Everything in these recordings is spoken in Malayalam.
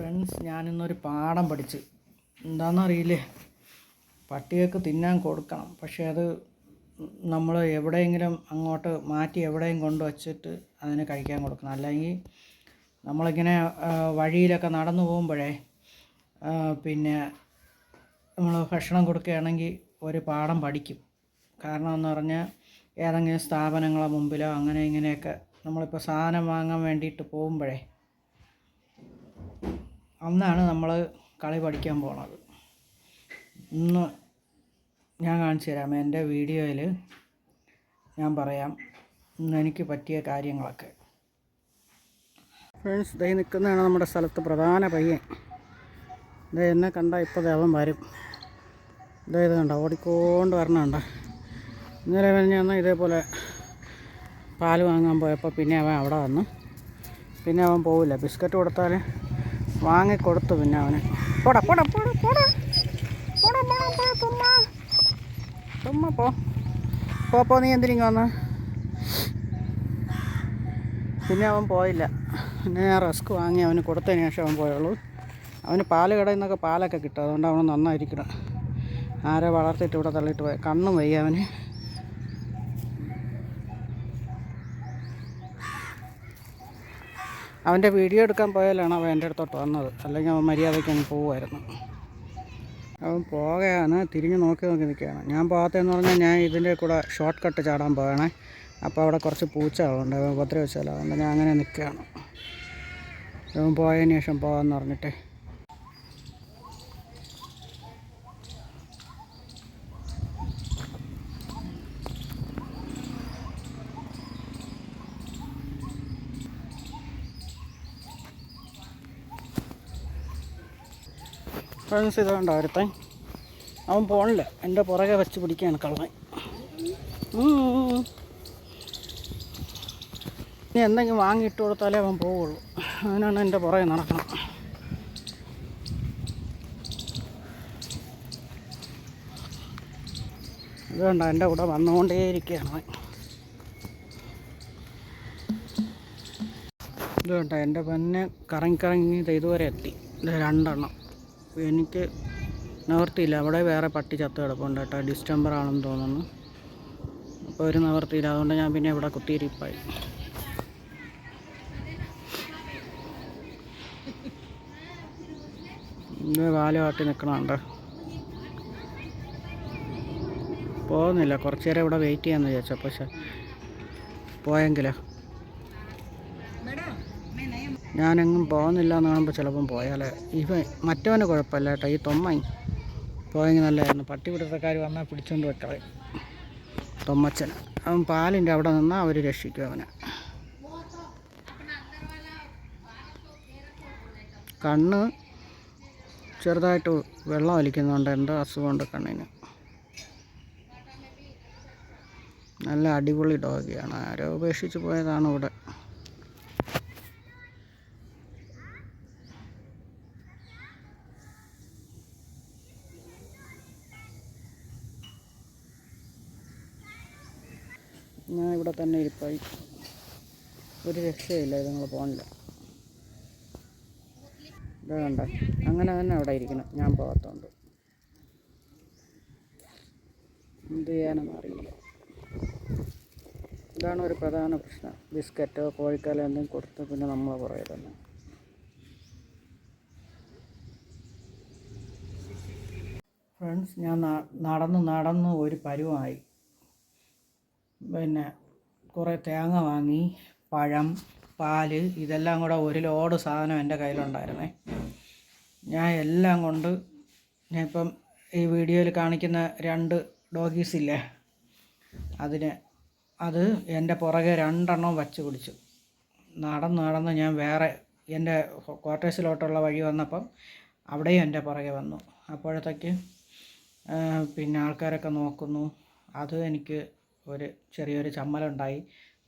ഫ്രണ്ട്സ് ഞാനിന്നൊരു പാഠം പഠിച്ച്. എന്താണെന്നറിയില്ലേ പട്ടികൾക്ക് തിന്നാൻ കൊടുക്കണം. പക്ഷേ അത് നമ്മൾ എവിടെയെങ്കിലും അങ്ങോട്ട് മാറ്റി എവിടെയും കൊണ്ട് വച്ചിട്ട് അതിന് കഴിക്കാൻ കൊടുക്കണം. അല്ലെങ്കിൽ നമ്മളിങ്ങനെ വഴിയിലൊക്കെ നടന്നു പോകുമ്പോഴേ പിന്നെ നമ്മൾ ഭക്ഷണം കൊടുക്കുകയാണെങ്കിൽ ഒരു പാഠം പഠിക്കും. കാരണം എന്ന് പറഞ്ഞാൽ ഏതെങ്കിലും സ്ഥാപനങ്ങളെ മുമ്പിലോ അങ്ങനെ ഇങ്ങനെയൊക്കെ നമ്മളിപ്പോൾ സാധനം വാങ്ങാൻ വേണ്ടിയിട്ട് പോകുമ്പോഴേ അന്നാണ് നമ്മൾ കളി പഠിക്കാൻ പോണത്. ഇന്ന് ഞാൻ കാണിച്ചു തരാം. എന്റെ വീഡിയോയിൽ ഞാൻ പറയാം ഇന്ന് എനിക്ക് പറ്റിയ കാര്യങ്ങളൊക്കെ. ഫ്രണ്ട്സ് ദൈ നിൽക്കുന്നതാണ് നമ്മുടെ സ്ഥലത്ത് പ്രധാന പയ്യൻ. ഇത് എന്നെ കണ്ട ഇപ്പോൾ അവൻ വരും. ഇതേ ഇത് കണ്ട? ഓടിക്കൊണ്ട് വരണുണ്ട ഇന്നലെ ഞാൻ ഇതേപോലെ പാൽ വാങ്ങാൻ പോയപ്പോൾ പിന്നെ അവൻ അവിടെ വന്നു. പിന്നെ അവൻ പോവില്ല. ബിസ്ക്കറ്റ് കൊടുത്താൽ വാങ്ങിക്കൊടുത്തു പിന്നെ അവന്. പോടാ പോടാ പോടാ പോടാ. പോടാ തുമ്മ. പോ. പോ പോ നീ എന്തിനിങ്ങ വന്ന്? പിന്നെ അവൻ പോയില്ല. പിന്നെ ഞാൻ റസ്ക് വാങ്ങി അവന് കൊടുത്തതിന് ശേഷം അവൻ പോയുള്ളൂ. അവന് പാൽ കടയിൽ നിന്നൊക്കെ പാലൊക്കെ കിട്ടും. അതുകൊണ്ട് അവൻ നന്നായിരിക്കണം. ആരെ വളർത്തിയിട്ട് ഇവിടെ തള്ളിയിട്ട് പോയി? കണ്ണും വയ്യ അവന്. അവന്റെ വീഡിയോ എടുക്കാൻ പോയാലാണ് അവൻ എന്റെ അടുത്തോട്ട് വന്നത്. അല്ലെങ്കിൽ അവൻ മര്യാദയ്ക്ക് അങ്ങ് പോവുമായിരുന്നു. അവൻ പോകുകയാണ് തിരിഞ്ഞ് നോക്കി നോക്കി നിൽക്കുകയാണ്. ഞാൻ പോകാത്തതെന്ന് പറഞ്ഞാൽ ഞാൻ ഇതിന്റെ കൂടെ ഷോർട്ട് കട്ട് ചാടാൻ പോകണേ അപ്പോൾ അവിടെ കുറച്ച് പൂച്ച പൂച്ചകളുണ്ട്. അവൻ ഉപദ്രവിച്ചാലോ അതുകൊണ്ട് ഞാൻ അങ്ങനെ നിൽക്കുകയാണ്. അവൻ പോയതിന് ശേഷം പോകാമെന്ന് പറഞ്ഞിട്ട് ഫ്രണ്ട്സ് ഇതുകൊണ്ട് കണ്ടോ ഒരുത്തൻ. അവൻ പോണില്ല. എന്റെ പുറകെ വെച്ച് പിടിക്കുകയാണ് കള്ളൻ. ഇനി എന്തെങ്കിലും വാങ്ങിയിട്ട് കൊടുത്താലേ അവൻ പോവുള്ളൂ. അതിനാണ് എന്റെ പുറകെ നടക്കണം. ഇത് വേണ്ട എന്റെ കൂടെ വന്നുകൊണ്ടേയിരിക്കുകയാണ് അവൻ. ഇത് വേണ്ട എന്റെ പൊന്നെ കറങ്ങി കറങ്ങി ഇതുവരെ എത്തി. രണ്ടെണ്ണം. എനിക്ക് നിവർത്തിയില്ല. അവിടെ വേറെ പട്ടി ചത്ത് കിടപ്പുണ്ട് കേട്ടോ. ഡിസ്റ്റംബർ ആണെന്ന് തോന്നുന്നു. അപ്പോൾ ഒരു നിവർത്തിയില്ല. അതുകൊണ്ട് ഞാൻ പിന്നെ ഇവിടെ കുത്തിയിരിപ്പായി. ഇത് കാലുമാട്ടി നിൽക്കണുണ്ട് പോകുന്നില്ല. കുറച്ച് നേരം ഇവിടെ വെയിറ്റ് ചെയ്യാമെന്ന് വിചാരിച്ചു. പക്ഷെ പോയെങ്കിലോ? ഞാനെങ്ങും പോകുന്നില്ല എന്ന് കാണുമ്പോൾ ചിലപ്പം പോയാലേ. ഇവൻ മറ്റവന് കുഴപ്പമില്ല കേട്ടോ. ഈ തൊമ്മൻ പോയെങ്കിൽ നല്ലതായിരുന്നു. പട്ടി പിടുത്തക്കാർ വന്നാൽ പിടിച്ചുകൊണ്ട് വെക്കളെ തൊമ്മച്ചൻ. അവൻ പാലിന്റെ അവിടെ നിന്നാൽ അവർ രക്ഷിക്കും അവനെ. കണ്ണ് ചെറുതായിട്ട് വെള്ളം ഒലിക്കുന്നുണ്ട് എന്തോ അസുഖമുണ്ട് കണ്ണിന്. നല്ല അടിപൊളി ഡോഗിയാണ്. ആരോ ഉപേക്ഷിച്ച് പോയതാണ് ഇവിടെ ഞാൻ ഇവിടെ തന്നെ ഇരിപ്പായി. ഒരു രക്ഷയില്ല ഇതുങ്ങൾ പോകണില്ല ഇത് അങ്ങനെ തന്നെ അവിടെ ഇരിക്കണം. ഞാൻ പോകാത്തതുകൊണ്ട് എന്ത് ചെയ്യാനെന്ന് അറിയില്ല. ഇതാണ് ഒരു പ്രധാന പ്രശ്നം. ബിസ്ക്കറ്റോ കോഴിക്കാലോ എന്തെങ്കിലും കൊടുത്ത് പിന്നെ നമ്മൾ പുറകെ തന്നെ. ഫ്രണ്ട്സ് ഞാൻ നടന്ന് നടന്ന് ഒരു പരുവമായി പിന്നെ കുറേ തേങ്ങ വാങ്ങി പഴം പാൽ ഇതെല്ലാം കൂടെ ഒരു ലോഡ് സാധനം എന്റെ കയ്യിലുണ്ടായിരുന്നേ. ഞാൻ എല്ലാം കൊണ്ട് ഞാൻ ഇപ്പം ഈ വീഡിയോയിൽ കാണിക്കുന്ന രണ്ട് ഡോഗീസ് ഇല്ലേ അതിന് അത് എന്റെ പുറകെ രണ്ടെണ്ണം വച്ച് കുടിച്ചു നടന്ന് നടന്ന് ഞാൻ വേറെ എന്റെ ക്വാർട്ടേഴ്സിലോട്ടുള്ള വഴി വന്നപ്പം അവിടെയും എന്റെ പുറകെ വന്നു. അപ്പോഴത്തേക്ക് പിന്നെ ആൾക്കാരൊക്കെ നോക്കുന്നു. അത് എനിക്ക് ഒരു ചെറിയൊരു ചമ്മലുണ്ടായി.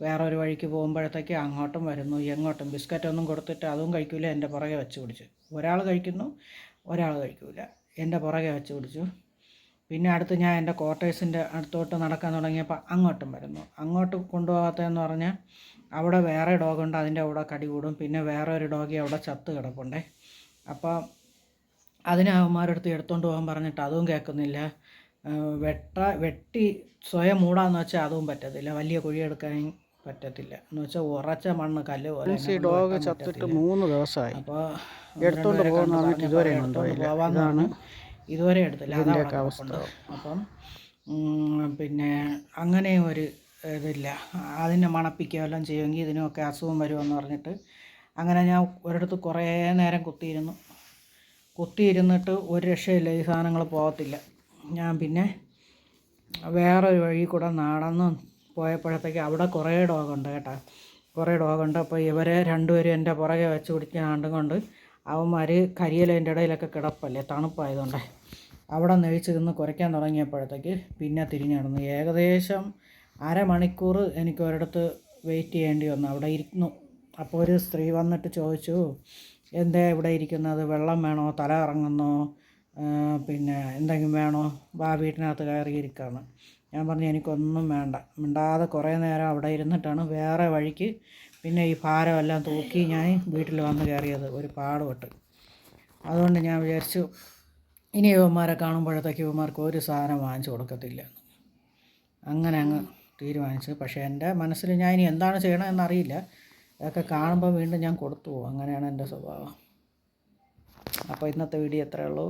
വേറെ ഒരു വഴിക്ക് പോകുമ്പോഴത്തേക്ക് അങ്ങോട്ടും വരുന്നു എങ്ങോട്ടും ബിസ്ക്കറ്റൊന്നും കൊടുത്തിട്ട് അതും കഴിക്കില്ല എന്റെ പുറകെ വെച്ച് പിടിച്ചു. ഒരാൾ കഴിക്കുന്നു ഒരാൾ കഴിക്കില്ല എന്റെ പുറകെ വെച്ച് പിടിച്ചു. പിന്നെ അടുത്ത് ഞാൻ എന്റെ ക്വാർട്ടേഴ്സിന്റെ അടുത്തോട്ട് നടക്കാൻ തുടങ്ങിയപ്പോൾ അങ്ങോട്ടും വരുന്നു. അങ്ങോട്ട് കൊണ്ടുപോകാത്തതെന്ന് പറഞ്ഞാൽ അവിടെ വേറെ ഡോഗുണ്ട് അതിന്റെ കൂടെ കടി കൂടും. പിന്നെ വേറെ ഒരു ഡോഗി അവിടെ ചത്ത് കിടപ്പുണ്ടേ. അപ്പോൾ അതിനെ അവന്മാരുടെ അടുത്ത് എടുത്തുകൊണ്ട് പോകാൻ പറഞ്ഞിട്ട് അതും കേൾക്കുന്നില്ല. വെട്ട വെട്ടി സ്വയം മൂടാന്ന് വെച്ചാൽ അതും പറ്റത്തില്ല. വലിയ കുഴി എടുക്കാൻ പറ്റത്തില്ല. എന്ന് വെച്ചാൽ ഉറച്ച മണ്ണ് കല്ല് പോലെ ഡോഗ് ചത്തിട്ട് മൂന്ന് ദിവസമായി അപ്പോൾ എടുത്തോണ്ട് പോകുന്ന ഇതുവരെ പോവാന്നാണ് ഇതുവരെ എടുത്തില്ല. അതാണ് അവസ്ഥ. അപ്പം പിന്നെ അങ്ങനെ ഒരു ഇതില്ല. അതിനെ മണപ്പിക്കുകയെല്ലാം ചെയ്യുമെങ്കിൽ ഇതിനൊക്കെ അസുഖം വരുമെന്ന് പറഞ്ഞിട്ട് അങ്ങനെ ഞാൻ ഒരിടത്ത് കുറേ നേരം കുത്തിയിരുന്നു. കുത്തിയിരുന്നിട്ട് ഒരു രക്ഷയില്ല. ഈ സാധനങ്ങൾ പോകത്തില്ല. ഞാൻ പിന്നെ വേറൊരു വഴി കൂടെ നടന്ന് പോയപ്പോഴത്തേക്ക് അവിടെ കുറേ ഡോഗുണ്ട് കേട്ടോ. കുറേ ഡോഗുണ്ട്. അപ്പോൾ ഇവരെ രണ്ടുപേരും എന്റെ പുറകെ വെച്ച് പിടിക്കാണ്ട് കൊണ്ട് അവന്മാർ കരിയലതിന്റെ ഇടയിലൊക്കെ കിടപ്പല്ലേ? തണുപ്പായതുകൊണ്ട്. അവിടെ നെഴിച്ച് നിന്ന് കുറയ്ക്കാൻ തുടങ്ങിയപ്പോഴത്തേക്ക് പിന്നെ തിരിഞ്ഞു നടന്നു. ഏകദേശം അരമണിക്കൂർ എനിക്ക് ഒരിടത്ത് വെയിറ്റ് ചെയ്യേണ്ടി വന്നു. അവിടെ ഇരുന്നു. അപ്പോൾ ഒരു സ്ത്രീ വന്നിട്ട് ചോദിച്ചു എന്താ ഇവിടെ ഇരിക്കുന്നത്? വെള്ളം വേണോ? തല ഇറങ്ങുന്നോ പിന്നെ എന്തെങ്കിലും വേണോ? വാ വീട്ടിനകത്ത് കയറിയിരിക്കുകയാണ് ഞാൻ പറഞ്ഞു എനിക്കൊന്നും വേണ്ട. മിണ്ടാതെ കുറേ നേരം അവിടെ ഇരുന്നിട്ടാണ് വേറെ വഴിക്ക് പിന്നെ ഈ ഭാരമെല്ലാം തൂക്കി ഞാൻ വീട്ടിൽ വന്ന് കയറിയത് ഒരു പാടുപെട്ട്. അതുകൊണ്ട് ഞാൻ വിചാരിച്ചു ഇനി യുവന്മാരെ കാണുമ്പോഴത്തേക്ക് യുവന്മാർക്ക് ഒരു സാധനം വാങ്ങിച്ചു കൊടുക്കത്തില്ല അങ്ങനെ അങ്ങ് തീരുമാനിച്ചു. പക്ഷേ എന്റെ മനസ്സിൽ ഞാൻ ഇനി എന്താണ് ചെയ്യണമെന്നറിയില്ല. ഇതൊക്കെ കാണുമ്പോൾ വീണ്ടും ഞാൻ കൊടുത്തു പോകും. അങ്ങനെയാണ് എന്റെ സ്വഭാവം. അപ്പോൾ ഇന്നത്തെ വീഡിയോ എത്രയേ ഉള്ളൂ.